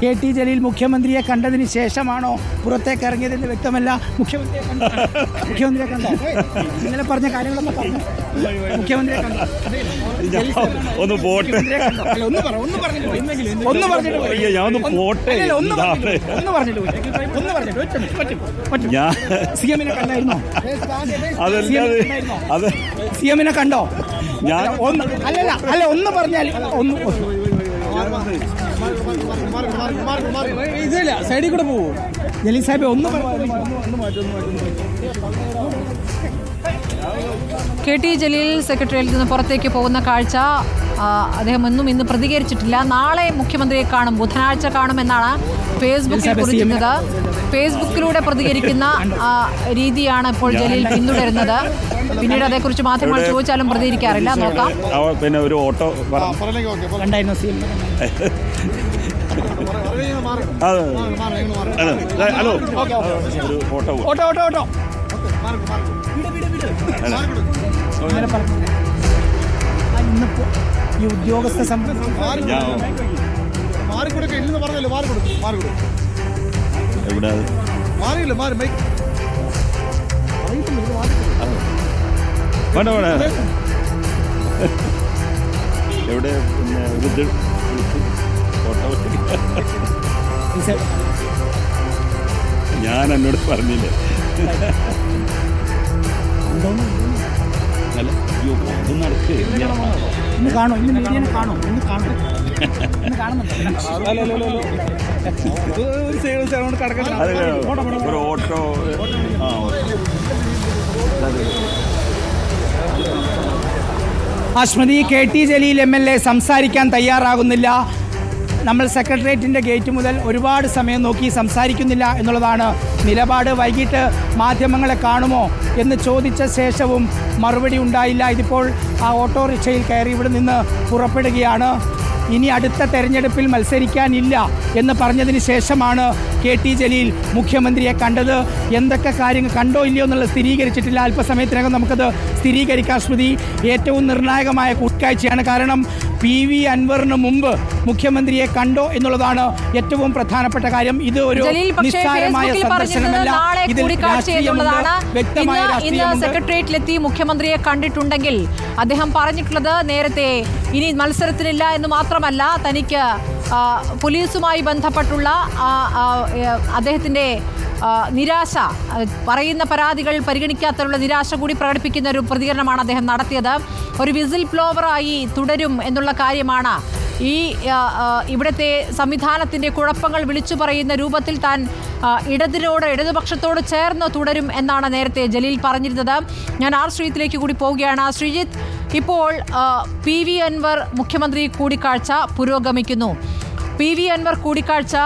K T Jaleel മുഖ്യമന്ത്രിയെ കണ്ടതിന് ശേഷമാണോ പുറത്തേക്ക് ഇറങ്ങിയതെന്ന് വ്യക്തമല്ല. മുഖ്യമന്ത്രിയെ കണ്ടോ? മുഖ്യമന്ത്രിയെ കണ്ടോ? ഇന്നലെ പറഞ്ഞ കാര്യങ്ങളൊക്കെ പറഞ്ഞു. മുഖ്യമന്ത്രിയെ കണ്ടോ? ഒന്ന് പോട്ടെ. ഒന്ന് പറഞ്ഞിട്ട്. ഒന്ന് പറഞ്ഞിട്ട് ഒന്ന്? പറഞ്ഞിട്ട്. ഒന്ന് പറഞ്ഞിട്ട്. ഞാൻ സി എമ്മിനെ കണ്ടായിരുന്നോ? അതല്ലാതെ സി എമ്മിനെ ഞാൻ അല്ലല്ല അല്ല ഒന്ന് പറഞ്ഞാൽ ഒന്ന് ഇതില്ല സൈഡിൽ കൂടെ പോവോ? ജലീൽ സാഹിബ് ഒന്ന് കെ ടി ജലീൽ സെക്രട്ടറിയിൽ നിന്ന് പുറത്തേക്ക് പോകുന്ന കാഴ്ച അദ്ദേഹം ഒന്നും ഇന്ന് പ്രതികരിച്ചിട്ടില്ല. നാളെ മുഖ്യമന്ത്രിയെ കാണും ബുധനാഴ്ച കാണുമെന്നാണ് ഫേസ്ബുക്കിൽ കുറിക്കുന്നത്. ഫേസ്ബുക്കിലൂടെ പ്രതികരിക്കുന്ന രീതിയാണ് ഇപ്പോൾ ജലീൽ പിന്തുടരുന്നത്. പിന്നീട് അതേക്കുറിച്ച് മാധ്യമങ്ങൾ ചോദിച്ചാലും പ്രതികരിക്കാറില്ല. നോക്കാം. പിന്നെ ഒരു ഓട്ടോ സി എം അത് ഹലോ. ഒരു ഓട്ടോ പോ- ഓട്ടോ ഓട്ടോ ഓട്ടോ. ഇന്നിപ്പോ ഈ ഉദ്യോഗസ്ഥ സംബന്ധിച്ച് ഞാൻ മാറിക്കൊടുക്ക ഇല്ലെന്ന് പറഞ്ഞല്ലോ മാറിക്കൊടുക്കും മാറിക്കൊടുക്കും എവിടെ അത്? മാറിയില്ല മാറി മൈക്ക് വേണ്ട വേണ്ട. എവിടെ? പിന്നെ ഞാൻ എന്നോട് പറഞ്ഞില്ലേ. എന്തോന്ന് അല്ല അയ്യോ അത് നടക്ക്. ഇന്ന് കാണോ? ഇന്ന് മീഡിയനെ കാണോ? ഇന്ന് ഒരു ഓട്ടോ ആ അശ്മതി K T Jaleel M L A സംസാരിക്കാൻ തയ്യാറാകുന്നില്ല. നമ്മൾ സെക്രട്ടേറിയറ്റിന്റെ ഗേറ്റ് മുതൽ ഒരുപാട് സമയം നോക്കി സംസാരിക്കുന്നില്ല എന്നുള്ളതാണ് നിലപാട്. വൈകിട്ട് മാധ്യമങ്ങളെ കാണുമോ എന്ന് ചോദിച്ച ശേഷവും മറുപടി ഉണ്ടായില്ല. ഇതിപ്പോൾ ആ ഓട്ടോറിക്ഷയിൽ കയറി ഇവിടെ നിന്ന് പുറപ്പെടുകയാണ്. ഇനി അടുത്ത തെരഞ്ഞെടുപ്പിൽ മത്സരിക്കാനില്ല എന്ന് പറഞ്ഞതിന് ശേഷമാണ് കെ ടി ജലീൽ മുഖ്യമന്ത്രിയെ കണ്ടത്. എന്തൊക്കെ കാര്യങ്ങൾ കണ്ടോ ഇല്ലയോ എന്നുള്ളത് സ്ഥിരീകരിച്ചിട്ടില്ല. അല്പസമയത്തിനകം നമുക്കത് സ്ഥിരീകരിക്കാൻ ശ്രുതി. ഏറ്റവും നിർണായകമായ കൂട്ടാഴ്ചയാണ് കാരണം പി വി അൻവറിന് മുമ്പ് മുഖ്യമന്ത്രിയെ കണ്ടോ എന്നുള്ളതാണ് ഏറ്റവും പ്രധാനപ്പെട്ട കാര്യം. ഇത് ഒരു നിസ്സാരമായ സന്ദർശനമല്ല. ഇതിൽ വ്യക്തമായ ഇന്ന് സെക്രട്ടേറിയറ്റിലെത്തി മുഖ്യമന്ത്രിയെ കണ്ടിട്ടുണ്ടെങ്കിൽ അദ്ദേഹം പറഞ്ഞിട്ടുള്ളത് നേരത്തെ ഇനി മത്സരത്തിനില്ല എന്ന് മാത്രമല്ല തനിക്ക് പോലീസുമായി ബന്ധപ്പെട്ടുള്ള അദ്ദേഹത്തിന്റെ നിരാശ പറയുന്ന പരാതികൾ പരിഗണിക്കാത്തതിലുള്ള നിരാശ കൂടി പ്രകടിപ്പിക്കുന്ന ഒരു പ്രതികരണമാണ് അദ്ദേഹം നടത്തിയത്. ഒരു വിസിൽ ബ്ലോവറായി തുടരും എന്നുള്ള കാര്യമാണ് ഈ ഇവിടുത്തെ സംവിധാനത്തിന്റെ കുഴപ്പങ്ങൾ വിളിച്ചു പറയുന്ന രൂപത്തിൽ താൻ ഇടതിനോട് ഇടതുപക്ഷത്തോട് ചേർന്ന് തുടരും എന്നാണ് നേരത്തെ ജലീൽ പറഞ്ഞിരുന്നത്. ഞാൻ ആർ ശ്രീജിത്തിലേക്ക് കൂടി പോവുകയാണ്. ശ്രീജിത്ത് ഇപ്പോൾ പി വി അൻവർ മുഖ്യമന്ത്രി കൂടിക്കാഴ്ച പുരോഗമിക്കുന്നു. പി വി അൻവർ കൂടിക്കാഴ്ച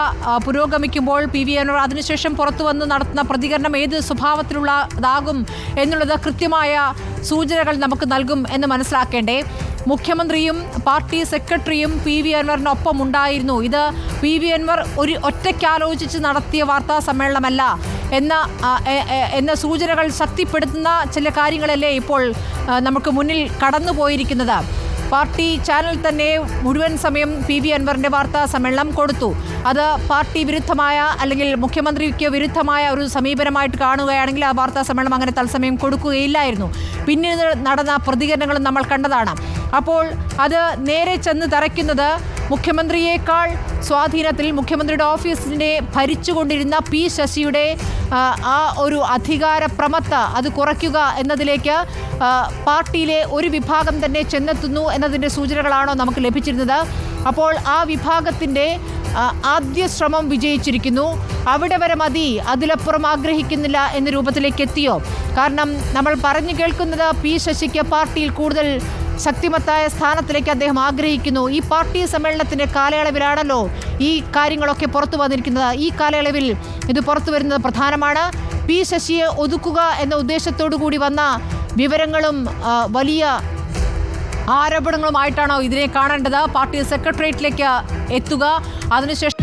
പുരോഗമിക്കുമ്പോൾ പി വി അൻവർ അതിനുശേഷം പുറത്തു വന്ന് നടത്തുന്ന പ്രതികരണം ഏത് സ്വഭാവത്തിലുള്ളതാകും എന്നുള്ളത് കൃത്യമായ സൂചനകൾ നമുക്ക് നൽകും എന്ന് മനസ്സിലാക്കേണ്ടേ. മുഖ്യമന്ത്രിയും പാർട്ടി സെക്രട്ടറിയും പി വി അൻവറിനൊപ്പം ഉണ്ടായിരുന്നു. ഇത് പി വി അൻവർ ഒരു ഒറ്റയ്ക്കാലോചിച്ച് നടത്തിയ വാർത്താ സമ്മേളനമല്ല എന്ന എന്ന സൂചനകൾ ശക്തിപ്പെടുത്തുന്ന ചില കാര്യങ്ങളല്ലേ ഇപ്പോൾ നമുക്ക് മുന്നിൽ കടന്നു പോയിരിക്കുന്നത് പാർട്ടി ചാനൽ തന്നെ മുഴുവൻ സമയം പി വി അൻവറിന്റെ വാർത്താ സമ്മേളനം കൊടുത്തു. അത് പാർട്ടി വിരുദ്ധമായ അല്ലെങ്കിൽ മുഖ്യമന്ത്രിക്ക് വിരുദ്ധമായ ഒരു സമീപനമായിട്ട് കാണുകയാണെങ്കിൽ ആ വാർത്താ സമ്മേളനം അങ്ങനെ തത്സമയം കൊടുക്കുകയില്ലായിരുന്നു. പിന്നീട് നടന്ന പ്രതികരണങ്ങളും നമ്മൾ കണ്ടതാണ്. അപ്പോൾ അത് നേരെ ചെന്ന് തറയ്ക്കുന്നത് മുഖ്യമന്ത്രിയേക്കാൾ സ്വാധീനത്തിൽ മുഖ്യമന്ത്രിയുടെ ഓഫീസിനെ ഭരിച്ചുകൊണ്ടിരുന്ന പി ശശിയുടെ ആ, ഒരു അധികാര പ്രമത്ത അത് കുറയ്ക്കുക എന്നതിലേക്ക് പാർട്ടിയിലെ ഒരു വിഭാഗം തന്നെ ചെന്നെത്തുന്നു എന്നതിന്റെ സൂചനകളാണോ നമുക്ക് ലഭിച്ചിരുന്നത്. അപ്പോൾ ആ വിഭാഗത്തിന്റെ ആദ്യ ശ്രമം വിജയിച്ചിരിക്കുന്നു. അവിടെ വരെ മതി അതിലപ്പുറം ആഗ്രഹിക്കുന്നില്ല എന്ന രൂപത്തിലേക്ക് എത്തിയോ? കാരണം നമ്മൾ പറഞ്ഞു കേൾക്കുന്നത് പി ശശിക്ക് പാർട്ടിയിൽ കൂടുതൽ ശക്തിമത്തായ സ്ഥാനത്തിലേക്ക് അദ്ദേഹം ആഗ്രഹിക്കുന്നു. ഈ പാർട്ടി സമ്മേളനത്തിന്റെ കാലയളവിലാണല്ലോ ഈ കാര്യങ്ങളൊക്കെ പുറത്തു വന്നിരിക്കുന്നത്. ഈ കാലയളവിൽ ഇത് പുറത്തു വരുന്നത് പ്രധാനമാണ്. പി ശശിയെ ഒതുക്കുക എന്ന ഉദ്ദേശത്തോടു കൂടി വന്ന വിവരങ്ങളും വലിയ ആരോപണങ്ങളുമായിട്ടാണോ ഇതിനെ കാണേണ്ടത്? പാർട്ടി സെക്രട്ടേറിയറ്റിലേക്ക് എത്തുക. അതിനുശേഷം